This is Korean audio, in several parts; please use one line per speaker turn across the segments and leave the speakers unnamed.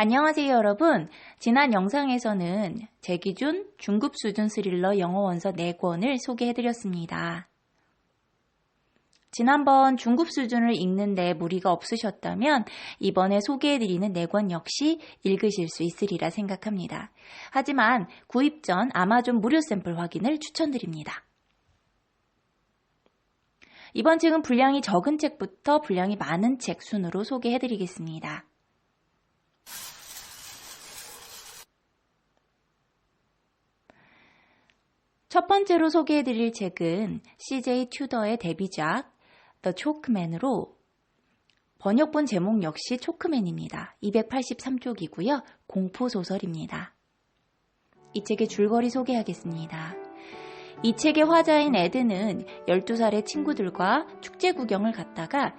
안녕하세요, 여러분. 지난 영상에서는 제 기준 중급 수준 스릴러 영어 원서 4권을 소개해드렸습니다. 지난번 중급 수준을 읽는데 무리가 없으셨다면 이번에 소개해드리는 4권 역시 읽으실 수 있으리라 생각합니다. 하지만 구입 전 아마존 무료 샘플 확인을 추천드립니다. 이번 책은 분량이 적은 책부터 분량이 많은 책 순으로 소개해드리겠습니다. 첫 번째로 소개해드릴 책은 CJ 튜더의 데뷔작 The Chokeman으로 번역본 제목 역시 초크맨입니다. 283쪽이고요. 공포소설입니다. 이 책의 줄거리 소개하겠습니다. 이 책의 화자인 에드는 12살의 친구들과 축제 구경을 갔다가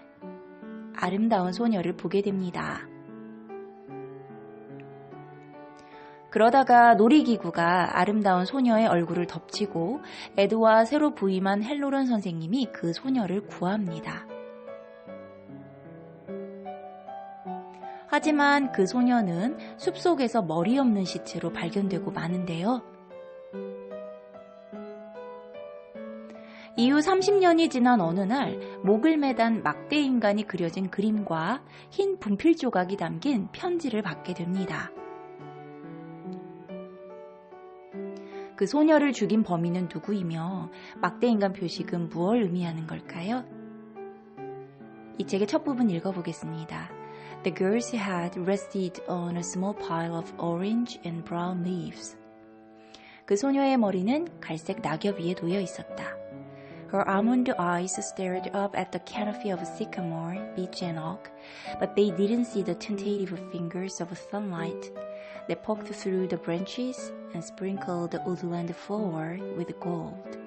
아름다운 소녀를 보게 됩니다. 그러다가 놀이기구가 아름다운 소녀의 얼굴을 덮치고 에드와 새로 부임한 헬로런 선생님이 그 소녀를 구합니다. 하지만 그 소녀는 숲속에서 머리 없는 시체로 발견되고 마는데요. 이후 30년이 지난 어느 날 목을 매단 막대 인간이 그려진 그림과 흰 분필 조각이 담긴 편지를 받게 됩니다. 그 소녀를 죽인 범인은 누구이며 막대인간 표식은 무엇을 의미하는 걸까요? 이 책의 첫 부분 읽어보겠습니다. The girl's head rested on a small pile of orange and brown leaves. 그 소녀의 머리는 갈색 낙엽 위에 놓여 있었다. Her almond eyes stared up at the canopy of sycamore, beech and oak, but they didn't see the tentative fingers of sunlight that poked through the branches and sprinkled the woodland floor with gold.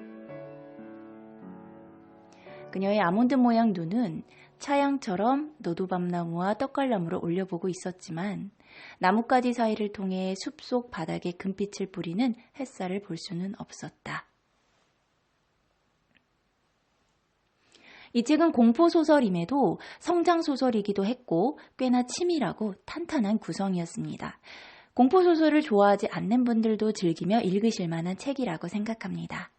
그녀의 아몬드 모양 눈은 차양처럼 노두밤나무와 떡갈나무를 올려보고 있었지만 나뭇가지 사이를 통해 숲속 바닥에 금빛을 뿌리는 햇살을 볼 수는 없었다. 이 책은 공포소설임에도 성장소설이기도 했고 꽤나 치밀하고 탄탄한 구성이었습니다. 공포소설을 좋아하지 않는 분들도 즐기며 읽으실 만한 책이라고 생각합니다.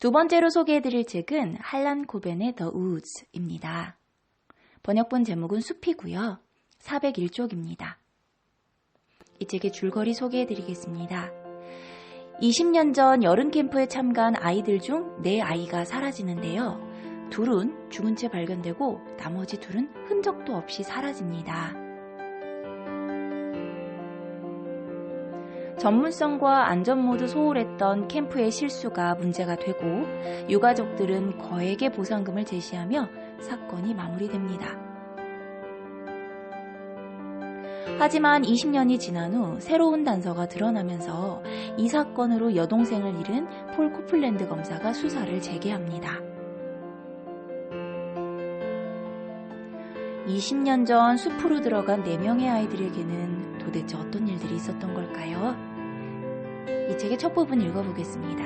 두 번째로 소개해드릴 책은 할란 코벤의 The Woods입니다. 번역본 제목은 숲이고요. 401쪽입니다. 이 책의 줄거리 소개해드리겠습니다. 20년 전 여름 캠프에 참가한 아이들 중 네 아이가 사라지는데요. 둘은 죽은 채 발견되고 나머지 둘은 흔적도 없이 사라집니다. 전문성과 안전 모두 소홀했던 캠프의 실수가 문제가 되고 유가족들은 거액의 보상금을 제시하며 사건이 마무리됩니다. 하지만 20년이 지난 후 새로운 단서가 드러나면서 이 사건으로 여동생을 잃은 폴 코플랜드 검사가 수사를 재개합니다. 20년 전 숲으로 들어간 4명의 아이들에게는 도대체 어떤 일들이 있었던 걸까요? 이 책의 첫 부분 읽어보겠습니다.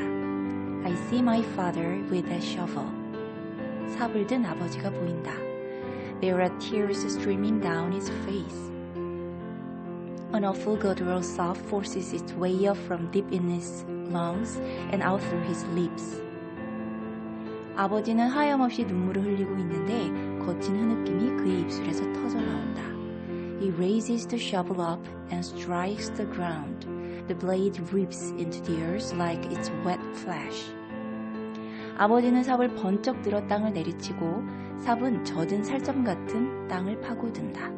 I see my father with a shovel. 삽을 든 아버지가 보인다. There are tears streaming down his face. An awful guttural sob forces its way up from deep in his lungs and out through his lips. 아버지는 하염없이 눈물을 흘리고 있는데 거친 흐느낌이 그의 입술에서 터져 나온다. He raises the shovel up and strikes the ground. The blade rips into the earth like it's wet flesh. 아버지는 삽을 번쩍 들어 땅을 내리치고 삽은 젖은 살점 같은 땅을 파고든다.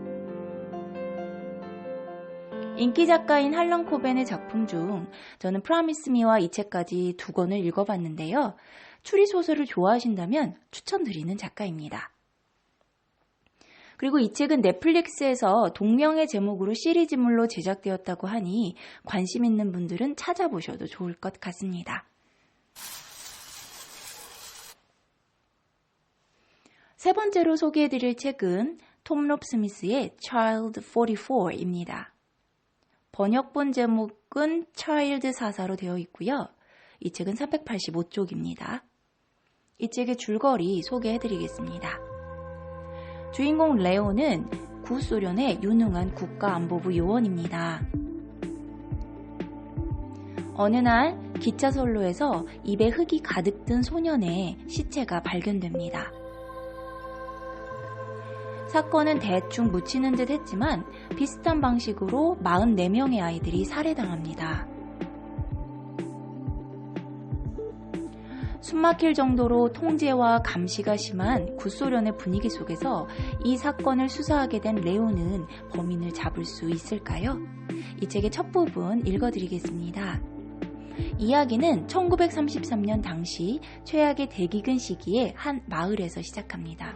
인기 작가인 할런 코벤의 작품 중 저는 프라미스 미와 이 책까지 두 권을 읽어봤는데요. 추리 소설을 좋아하신다면 추천드리는 작가입니다. 그리고 이 책은 넷플릭스에서 동명의 제목으로 시리즈물로 제작되었다고 하니 관심 있는 분들은 찾아보셔도 좋을 것 같습니다. 세 번째로 소개해드릴 책은 톰 롭 스미스의 Child 44입니다. 번역본 제목은 Child 사사로 되어 있고요. 이 책은 385쪽입니다. 이 책의 줄거리 소개해드리겠습니다. 주인공 레오는 구소련의 유능한 국가안보부 요원입니다. 어느 날 기차 선로에서 입에 흙이 가득 든 소년의 시체가 발견됩니다. 사건은 대충 묻히는 듯 했지만 비슷한 방식으로 44명의 아이들이 살해당합니다. 숨막힐 정도로 통제와 감시가 심한 구소련의 분위기 속에서 이 사건을 수사하게 된 레오는 범인을 잡을 수 있을까요? 이 책의 첫 부분 읽어드리겠습니다. 이야기는 1933년 당시 최악의 대기근 시기에 한 마을에서 시작합니다.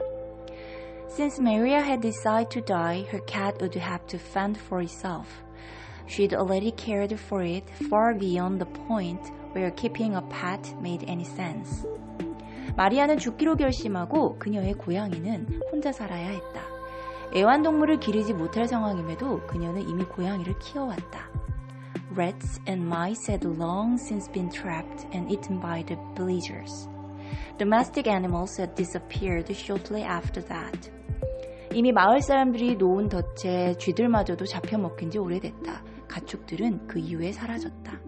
Since Maria had decided to die, her cat would have to fend for itself. She'd already cared for it far beyond the point where keeping a pet made any sense. 마리아는 죽기로 결심하고 그녀의 고양이는 혼자 살아야 했다. 애완동물을 기르지 못할 상황임에도 그녀는 이미 고양이를 키워왔다. Rats and mice had long since been trapped and eaten by the villagers. Domestic animals had disappeared shortly after that. 이미 마을 사람들이 놓은 덫에 쥐들마저도 잡혀먹힌 지 오래됐다. 가축들은 그 이후에 사라졌다.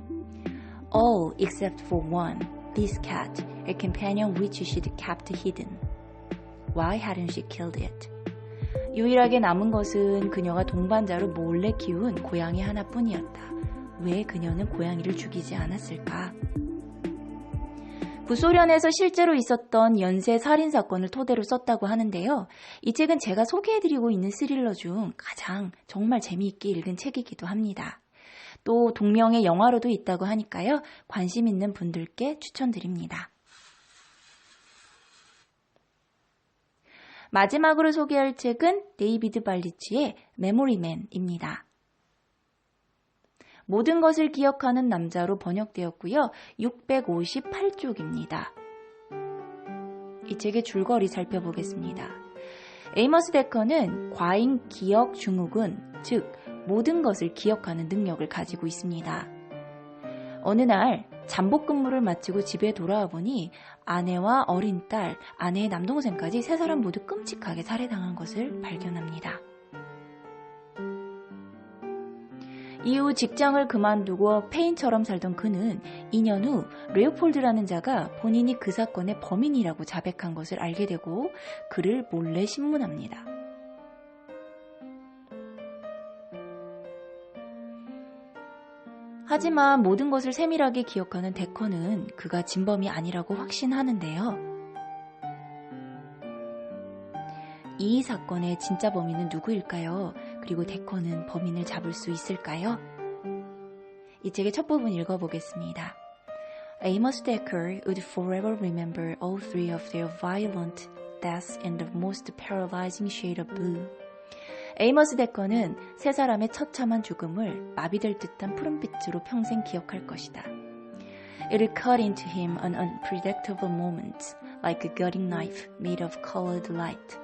All except for one, this cat, a companion which she'd kept hidden. Why hadn't she killed it? 유일하게 남은 것은 그녀가 동반자로 몰래 키운 고양이 하나뿐이었다. 왜 그녀는 고양이를 죽이지 않았을까? 구소련에서 실제로 있었던 연쇄 살인 사건을 토대로 썼다고 하는데요. 이 책은 제가 소개해드리고 있는 스릴러 중 가장 정말 재미있게 읽은 책이기도 합니다. 또 동명의 영화로도 있다고 하니까요. 관심 있는 분들께 추천드립니다. 마지막으로 소개할 책은 데이비드 발리치의 메모리맨입니다. 모든 것을 기억하는 남자로 번역되었고요. 658쪽입니다. 이 책의 줄거리 살펴보겠습니다. 에이머스 데커는 과잉 기억 증후군, 즉 모든 것을 기억하는 능력을 가지고 있습니다. 어느 날 잠복 근무를 마치고 집에 돌아와 보니 아내와 어린 딸, 아내의 남동생까지 세 사람 모두 끔찍하게 살해당한 것을 발견합니다. 이후 직장을 그만두고 페인처럼 살던 그는 2년 후 레오폴드라는 자가 본인이 그 사건의 범인이라고 자백한 것을 알게 되고 그를 몰래 신문합니다. 하지만 모든 것을 세밀하게 기억하는 데커는 그가 진범이 아니라고 확신하는데요. 이 사건의 진짜 범인은 누구일까요? 그리고 데커는 범인을 잡을 수 있을까요? 이 책의 첫 부분 읽어보겠습니다. Amos Decker would forever remember all three of their violent deaths in the most paralyzing shade of blue. 에이머스 데커는 세 사람의 처참한 죽음을 마비될 듯한 푸른빛으로 평생 기억할 것이다. It cut into him an unpredictable moment, like a gutting knife made of colored light.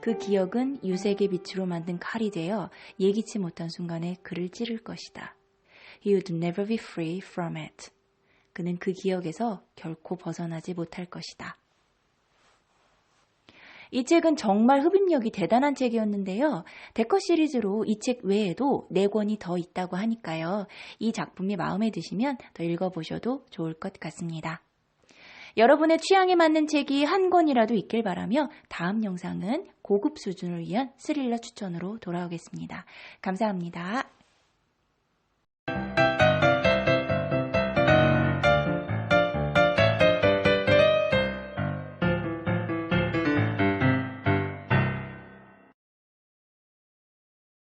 그 기억은 유색의 빛으로 만든 칼이 되어 예기치 못한 순간에 그를 찌를 것이다. He would never be free from it. 그는 그 기억에서 결코 벗어나지 못할 것이다. 이 책은 정말 흡입력이 대단한 책이었는데요. 데커 시리즈로 이 책 외에도 4권이 더 있다고 하니까요. 이 작품이 마음에 드시면 더 읽어보셔도 좋을 것 같습니다. 여러분의 취향에 맞는 책이 한 권이라도 있길 바라며 다음 영상은 고급 수준을 위한 스릴러 추천으로 돌아오겠습니다. 감사합니다.